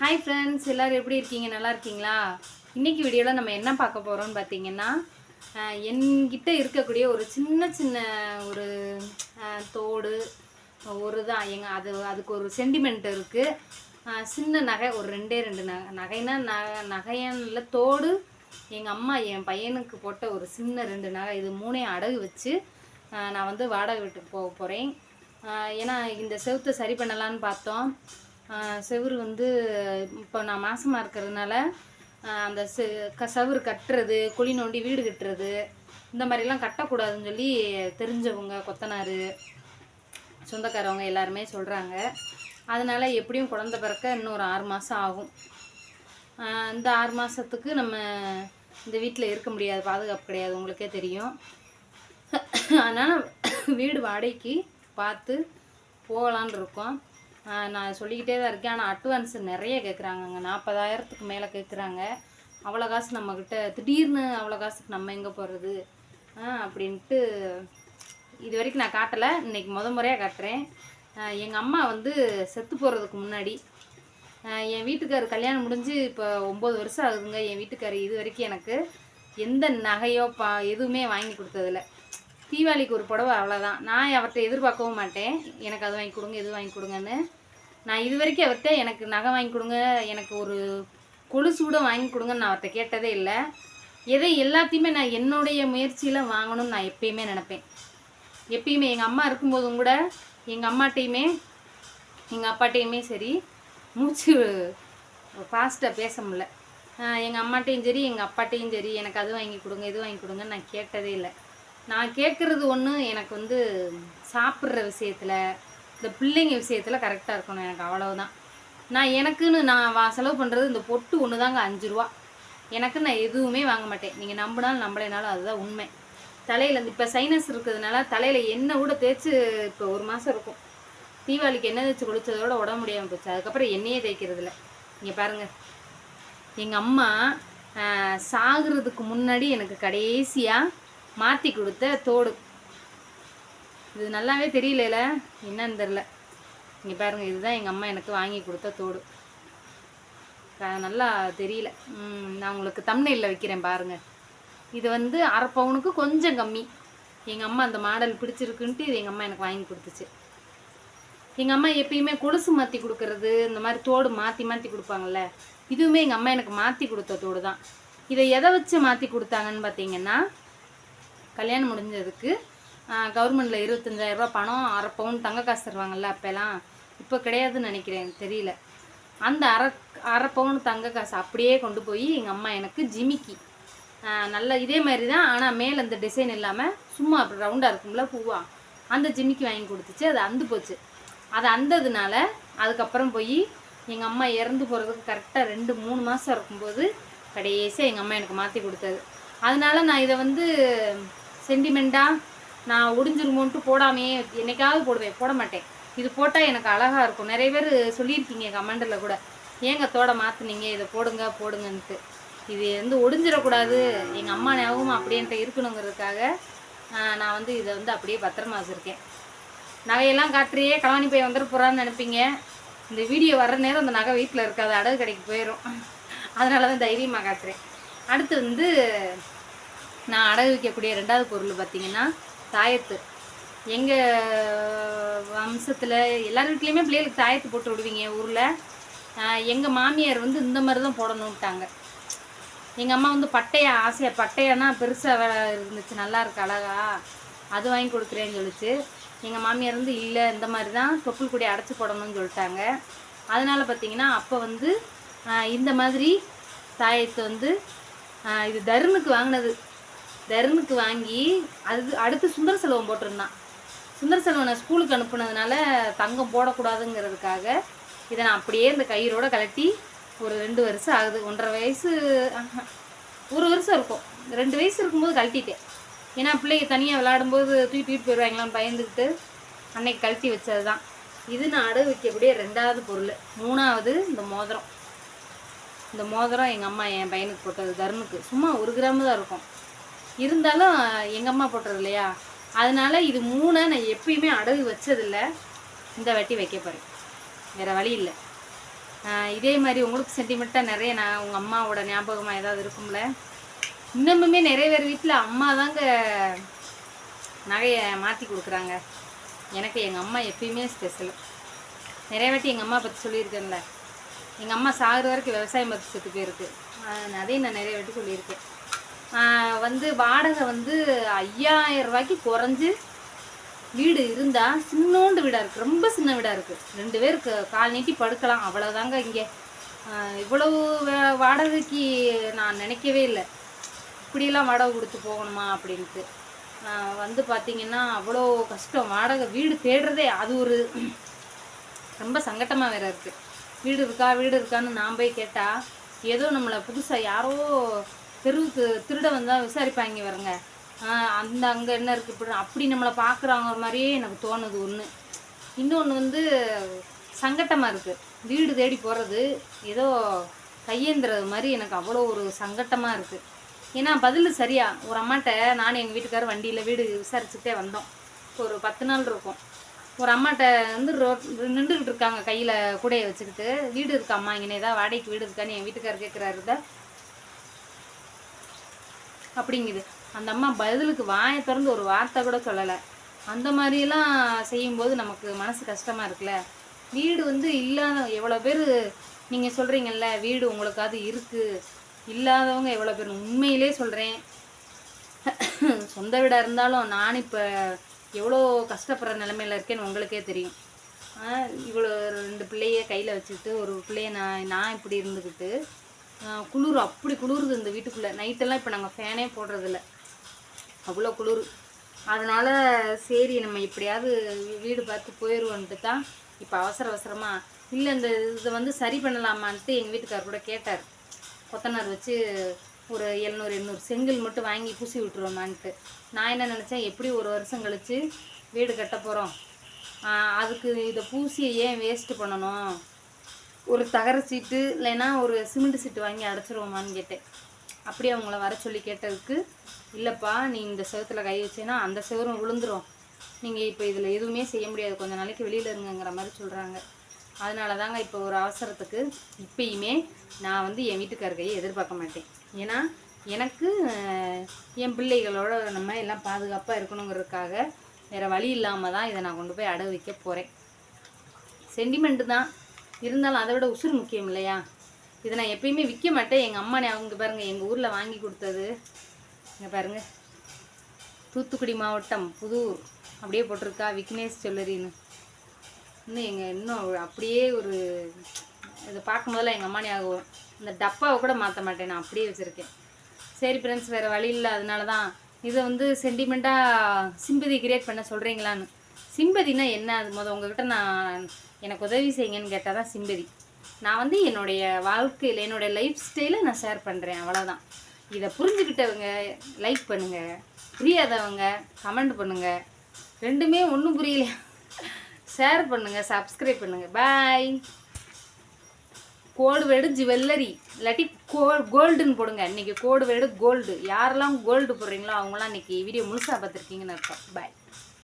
Hi friends எல்லோரும் எப்படி இருக்கீங்க? நல்லா இருக்கீங்களா? இன்றைக்கி வீடியோவில் நம்ம என்ன பார்க்க போகிறோம்னு பார்த்தீங்கன்னா என்கிட்ட இருக்கக்கூடிய ஒரு சின்ன சின்ன ஒரு தோடு ஒரு தான் எங்கள் அது அதுக்கு ஒரு சென்டிமெண்ட் இருக்குது சின்ன நகை ஒரு ரெண்டே ரெண்டு நகை நகைனா நகை நகையன்ல தோடு எங்கள் அம்மா என் பையனுக்கு போட்ட ஒரு சின்ன ரெண்டு நகை இது மூணையும் அடகு வச்சு நான் வந்து வாடகை வீட்டுக்கு போக போகிறேன் ஏன்னா இந்த செவுத்தை சரி பண்ணலான்னு பார்த்தோம். செவுறு செவுரு வந்து இப்போ நான் மாசமாக இருக்கிறதுனால அந்த செ க செவுறு கட்டுறது குழி நோண்டி வீடு கட்டுறது இந்த மாதிரிலாம் கட்டக்கூடாதுன்னு சொல்லி தெரிஞ்சவங்க கொத்தனார் சொந்தக்காரவங்க எல்லாருமே சொல்கிறாங்க அதனால் எப்படியும் குழந்த பிறக்க இன்னும் ஒரு ஆறு மாதம் ஆகும். இந்த ஆறு மாதத்துக்கு நம்ம இந்த வீட்டில் இருக்க முடியாது பாதுகாப்பு கிடையாது உங்களுக்கே தெரியும். அதனால் வீடு வாடகைக்கு பார்த்து போகலான் இருக்கோம். நான் சொல்லிக்கிட்டே தான் இருக்கேன். ஆனால் அட்வான்ஸ் நிறைய கேட்குறாங்கங்க நாற்பதாயிரத்துக்கு மேலே கேட்குறாங்க அவ்வளோ காசு நம்மக்கிட்ட திடீர்னு அவ்வளோ காசுக்கு நம்ம எங்கே போகிறது அப்படின்ட்டு இது வரைக்கும் நான் காட்டலை. இன்னைக்கு முத முறையாக காட்டுறேன். எங்கள் அம்மா வந்து செத்து போகிறதுக்கு முன்னாடி என் வீட்டுக்கார் கல்யாணம் முடிஞ்சு இப்போ ஒம்பது வருஷம் ஆகுதுங்க. என் வீட்டுக்கார் இது வரைக்கும் எனக்கு எந்த நகையோ பா எதுவுமே வாங்கி கொடுத்ததில்ல. தீபாவளிக்கு ஒரு புடவை அவ்வளோதான் நான் அவர்கிட்ட எதிர்பார்க்கவும் மாட்டேன். எனக்கு அது வாங்கி கொடுங்க இது வாங்கி கொடுங்கன்னு. நான் இது வரைக்கும் அவர்கிட்ட எனக்கு நகை வாங்கி கொடுங்க எனக்கு ஒரு கொலுசு கூட வாங்கி கொடுங்கன்னு நான் அவர்கிட்ட கேட்டதே இல்லை. எதை எல்லாத்தையுமே நான் என்னுடைய முயற்சியில் வாங்கணும்னு நான் எப்பயுமே நினப்பேன். எப்பயுமே எங்கள் அம்மா இருக்கும்போதும் கூட எங்கள் அம்மாட்டையுமே எங்கள் அப்பாட்டையுமே சரி மூச்சு ஃபாஸ்ட்டாக பேச முடில எங்கள் அம்மாட்டையும் சரி எங்கள் அப்பாட்டையும் சரி எனக்கு அது வாங்கி கொடுங்க இது வாங்கி கொடுங்கன்னு நான் கேட்டதே இல்லை. நான் கேட்குறது ஒன்று எனக்கு வந்து சாப்பிட்ற விஷயத்தில் இந்த பிள்ளைங்க விஷயத்தில் கரெக்டாக இருக்கணும் எனக்கு அவ்வளவுதான். நான் எனக்குன்னு நான் வா செலவு பண்ணுறது இந்த பொட்டு ஒன்று தாங்க அஞ்சு ரூபா. எனக்கு நான் எதுவுமே வாங்க மாட்டேன். நீங்கள் நம்பினாலும் நம்பலைனாலும் அதுதான் உண்மை. தலையில் இப்போ சைனஸ் இருக்கிறதுனால தலையில் எண்ணெய் கூட தேய்ச்சி இப்போ ஒரு மாதம் இருக்கும். தீபாவளிக்கு எண்ணெய் தேய்ச்சி குளிச்சதோட உடம்பு முடியாமல் போச்சு. அதுக்கப்புறம் எண்ணெயே தேய்க்கிறதில்ல நீங்கள் பாருங்கள் எங்கள் அம்மா சாகிறதுக்கு சாகுறதுக்கு முன்னாடி எனக்கு கடைசியாக மாற்றி கொடுத்த தோடு. இது நல்லாவே தெரியல என்னன்னு தெரில இங்கே பாருங்க இதுதான் எங்கள் அம்மா எனக்கு வாங்கி கொடுத்த தோடு. நல்லா தெரியல. நான் உங்களுக்கு தம்னையில் வைக்கிறேன் பாருங்கள் இது வந்து அரை பவுனுக்கு கொஞ்சம் கம்மி. எங்கள் அம்மா அந்த மாடல் பிடிச்சிருக்குன்ட்டு இது எங்கள் அம்மா எனக்கு வாங்கி கொடுத்துச்சு. எங்கள் அம்மா எப்பயுமே கொலுசு மாற்றி கொடுக்கறது இந்த மாதிரி தோடு மாற்றி மாற்றி கொடுப்பாங்கல்ல. இதுவுமே எங்கள் அம்மா எனக்கு மாற்றி கொடுத்த தோடு தான். இதை எதை வச்சு மாற்றி கொடுத்தாங்கன்னு பார்த்தீங்கன்னா கல்யாணம் முடிஞ்சதுக்கு கவர்மெண்ட்டில் இருபத்தஞ்சாயிரரூபா பணம் அரை பவுன் தங்க காசு தருவாங்கல்ல அப்போல்லாம். இப்போ கிடையாதுன்னு நினைக்கிறேன் எனக்கு தெரியல. அந்த அரை அரை பவுன் தங்க காசு அப்படியே கொண்டு போய் எங்கள் அம்மா எனக்கு ஜிமிக்கி. நல்ல இதே மாதிரி தான் ஆனால் மேலே இந்த டிசைன் இல்லாமல் சும்மா அப்படி ரவுண்டாக இருக்கும்ல பூவா. அந்த ஜிமிக்கி வாங்கி கொடுத்துச்சு அது அந்து போச்சு. அது அந்ததுனால அதுக்கப்புறம் போய் எங்கள் அம்மா இறந்து போகிறதுக்கு கரெக்டாக ரெண்டு மூணு மாதம் இருக்கும்போது கடைசியாக எங்கள் அம்மா எனக்கு மாற்றி கொடுத்தது. அதனால நான் இதை வந்து சென்டிமெண்ட்டாக நான் ஒடிஞ்சிருமோன்ட்டு போடாமையே என்னைக்காவது போடுவேன் போட மாட்டேன். இது போட்டால் எனக்கு அழகாக இருக்கும். நிறைய பேர் சொல்லியிருக்கீங்க கமெண்டில் கூட. ஏங்க தோட மாற்றுனீங்க இதை போடுங்க போடுங்கன்ட்டு இது வந்து ஒடிஞ்சிடக்கூடாது எங்கள் அம்மா ஞாபகம் அப்படின்ட்டு இருக்கணுங்கிறதுக்காக நான் வந்து இதை வந்து அப்படியே பத்திரமா வச்சுருக்கேன். நகையெல்லாம் காட்டுறியே களவாணி போய் வந்துட போகிறான்னு நினைப்பீங்க. இந்த வீடியோ வர்ற நேரம் அந்த நகை வீட்டில் இருக்காது அடகு கடைக்கு போயிடும் அதனால தான் தைரியமாக காட்டுறேன். அடுத்து வந்து நான் அடகு வைக்கக்கூடிய ரெண்டாவது பொருள் பார்த்திங்கன்னா தாயத்து. எங்கள் வம்சத்தில் எல்லார் வீட்லேயுமே பிள்ளைகளுக்கு தாயத்து போட்டு விடுவீங்க ஊரில். எங்கள் மாமியார் வந்து இந்த மாதிரி தான் போடணுன்ட்டாங்க எங்கள் அம்மா வந்து பட்டையா ஆசையாக பட்டையானா பெருசாக இருந்துச்சு. நல்லா இருக்கு அழகா. அது வாங்கி கொடுக்குறேன்னு சொல்லிச்சு. எங்கள் மாமியார் வந்து இல்லை இந்த மாதிரி தான் தொப்புள் கொடி அடைச்சி போடணும்னு சொல்லிட்டாங்க. அதனால் பார்த்தீங்கன்னா அப்போ வந்து இந்த மாதிரி தாயத்து வந்து இது தருணுக்கு வாங்கினது. தருணுக்கு வாங்கி அது அடுத்து சுந்தர செல்வம் போட்டிருந்தான். சுந்தர செல்வனை ஸ்கூலுக்கு அனுப்புனதுனால தங்கம் போடக்கூடாதுங்கிறதுக்காக இதை நான் அப்படியே இந்த கயிறோட கலட்டி ஒரு ரெண்டு வருஷம் ஆகுது. ஒன்றரை வயசு ஒரு வருஷம் இருக்கும். ரெண்டு வயசு இருக்கும்போது கழட்டிட்டேன். ஏன்னா பிள்ளைங்க தனியாக விளையாடும்போது தூக்கி தூக்கிட்டு போயிடுவாங்களான்னு பயந்துக்கிட்டு அன்னைக்கு கழட்டி வச்சது தான் இது நான் அடகு வைக்கக்கூடிய ரெண்டாவது பொருள். மூணாவது இந்த மோதிரம். இந்த மோதிரம் எங்கள் அம்மா என் பையனுக்கு போட்டது தருணுக்கு. சும்மா ஒரு கிராம் தான் இருக்கும். இருந்தாலும் எங்கள் அம்மா போட்டுறது இல்லையா? அதனால் இது மூணை நான் எப்பயுமே அடகு வச்சதில்லை. இந்த வாட்டி வைக்க போகிறேன் வேறு வழி இல்லை. இதே மாதிரி உங்களுக்கு சென்டிமெண்ட்டாக நிறைய நான் உங்கள் அம்மாவோட ஞாபகமாக ஏதாவது இருக்கும்ல? இன்னமுமே நிறைய பேர் வீட்டில் அம்மா தாங்க நகையை மாற்றி கொடுக்குறாங்க. எனக்கு எங்கள் அம்மா எப்பயுமே ஸ்பெஷல் நிறைய வாட்டி எங்கள் அம்மா பற்றி சொல்லியிருக்கேன்ல. எங்கள் அம்மா சாகுற வரைக்கும் விவசாயம் பற்றி செத்து போயிருக்கு. அதையும் நான் நிறைய வாட்டி சொல்லியிருக்கேன். வந்து வாடகை வந்து ஐயாயிரம் ரூபாய்க்கு குறைஞ்சு வீடு இருந்தால் சின்னோண்டு வீடாக இருக்குது ரொம்ப சின்ன வீடாக இருக்குது ரெண்டு பேருக்கு கால் நீட்டி படுக்கலாம். அவ்வளோதாங்க இங்கே. இவ்வளவு வாடகைக்கு நான் நினைக்கவே இல்லை. இப்படியெல்லாம் வாடகை கொடுத்து போகணுமா அப்படின்ட்டு. வந்து பார்த்தீங்கன்னா அவ்வளோ கஷ்டம். வாடகை வீடு தேடுறதே அது ஒரு ரொம்ப சங்கட்டமாக வேறு இருக்குது வீடு இருக்கா வீடு இருக்கான்னு நான் போய் கேட்டால் ஏதோ நம்மளை புதுசாக யாரோ தெருவுக்கு திருட வந்தால் விசாரிப்பாங்க வரங்க அந்த அங்கே என்ன இருக்குது இப்படி அப்படி நம்மளை பார்க்குறாங்க மாதிரியே எனக்கு தோணுது ஒன்று இன்னொன்று வந்து சங்கட்டமாக இருக்குது வீடு தேடி போகிறது ஏதோ கையேந்துறது மாதிரி எனக்கு அவ்வளோ ஒரு சங்கட்டமாக இருக்குது ஏன்னா பதில் சரியா. ஒரு அம்மாட்ட நானும் எங்கள் வீட்டுக்காரர் வண்டியில் வீடு விசாரிச்சுட்டே வந்தோம். ஒரு பத்து நாள் இருக்கும். ஒரு அம்மாட்ட வந்து ரோட் நின்றுக்கிட்டு இருக்காங்க கையில் கூடையை வச்சுக்கிட்டு. வீடு இருக்காம்மா இங்கே ஏதாவது வாடகைக்கு வீடு இருக்கான்னு என் வீட்டுக்காரர் கேட்குறாரு தான் அப்படிங்குது. அந்த அம்மா பதிலுக்கு வாயை திறந்து ஒரு வார்த்தை கூட சொல்லலை. அந்த மாதிரியெல்லாம் செய்யும்போது நமக்கு மனசு கஷ்டமாக இருக்குல்ல? வீடு வந்து இல்லாத எவ்வளோ பேர் நீங்கள் சொல்கிறீங்கல்ல வீடு உங்களுக்காவது இருக்குது இல்லாதவங்க எவ்வளோ பேர்? உண்மையிலே சொல்கிறேன் சொந்த வீடாக இருந்தாலும் நான் இப்போ எவ்வளோ கஷ்டப்படுற நிலமையில இருக்கேன்னு உங்களுக்கே தெரியும். இவ்வளோ ரெண்டு பிள்ளைய கையில் வச்சுக்கிட்டு ஒரு பிள்ளைய நான் நான் இப்படி இருந்துக்கிட்டு குளிர் அப்படி குளிருது இந்த வீட்டுக்குள்ளே. நைட்டெல்லாம் இப்போ நாங்கள் ஃபேனே போடுறதில்ல. அவ்வளோ குளிர். அதனால் சரி நம்ம எப்படியாவது வீடு பார்த்து போயிடுவோன்ட்டு தான் இப்போ அவசர அவசரமாக இல்லை இந்த இதை வந்து சரி பண்ணலாமான்ட்டு எங்கள் வீட்டுக்கார் கூட கேட்டார். கொத்தனார் வச்சு ஒரு எழுநூறு எண்ணூறு செங்கல் மட்டும் வாங்கி பூசி விட்டுருவோமான்ட்டு. நான் என்ன நினச்சேன் எப்படி ஒரு வருஷம் கழித்து வீடு கட்ட போகிறோம் அதுக்கு இதை பூசியை ஏன் வேஸ்ட்டு பண்ணணும்? ஒரு தகர சீட்டு இல்லைன்னா ஒரு சிமெண்ட் சீட்டு வாங்கி அடைச்சிருவோமான்னு கேட்டேன். அப்படி அவங்கள வர சொல்லி கேட்டதுக்கு இல்லைப்பா நீ இந்த செவத்துல கை வச்சேன்னா அந்த செவரும் விழுந்துரும். நீங்கள் இப்போ இதில் எதுவுமே செய்ய முடியாது. கொஞ்ச நாளைக்கு வெளியில் இருங்கங்கிற மாதிரி சொல்கிறாங்க அதனால தாங்க இப்போ ஒரு அவசரத்துக்கு இப்பயுமே நான் வந்து என் வீட்டுக்காரர்கையை எதிர்பார்க்க மாட்டேன். ஏன்னா எனக்கு என் பிள்ளைகளோட நம்ம எல்லாம் பாதுகாப்பாக இருக்கணுங்கிறதுக்காக வேறு வழி இல்லாமல் தான் இதை நான் கொண்டு போய் அடகு வைக்க போகிறேன் சென்டிமெண்ட்டு தான். இருந்தாலும் அதை விட உசுறு முக்கியம் இல்லையா? இதை நான் எப்பயுமே விற்க மாட்டேன். எங்கள் அம்மா அவங்க பாருங்கள் எங்கள் ஊரில் வாங்கி கொடுத்தது. இங்கே பாருங்கள் தூத்துக்குடி மாவட்டம் புதூர். அப்படியே போட்டிருக்கா விக்னேஷ் சொல்லரின்னு இன்னும் எங்கள் இன்னும் அப்படியே ஒரு இதை பார்க்கும்போதெல்லாம் எங்கள் அம்மா ஞாபகம் இந்த டப்பாவை கூட மாற்ற மாட்டேன். நான் அப்படியே வச்சுருக்கேன். சரி ஃப்ரெண்ட்ஸ் வேறு வழி இல்லை. அதனால தான் இதை வந்து சென்டிமெண்ட்டாக சிம்பதி கிரியேட் பண்ண சொல்கிறீங்களான்னு சிம்பதினா என்ன? அது முத உங்ககிட்ட நான் எனக்கு உதவி செய்யுங்கன்னு கேட்டால் தான் சிம்பதி. நான் வந்து என்னுடைய வாழ்க்கையில் என்னுடைய லைஃப் ஸ்டைலை நான் ஷேர் பண்ணுறேன் அவ்வளோதான் இதை புரிஞ்சுக்கிட்டவங்க லைக் பண்ணுங்கள் புரியாதவங்க கமெண்ட் பண்ணுங்கள் ரெண்டுமே ஒன்றும் புரியலையா ஷேர் பண்ணுங்கள் சப்ஸ்கிரைப் பண்ணுங்கள் பாய் கோடு வேடு ஜுவல்லரி. இல்லாட்டி கோ கோல்டுன்னு போடுங்க. இன்றைக்கி கோடு வேடு கோல்டு யாரெல்லாம் கோல்டு போடுறீங்களோ அவங்களாம் இன்றைக்கி வீடியோ முழுசாக பார்த்துருக்கீங்கன்னு அர்த்தம். பாய்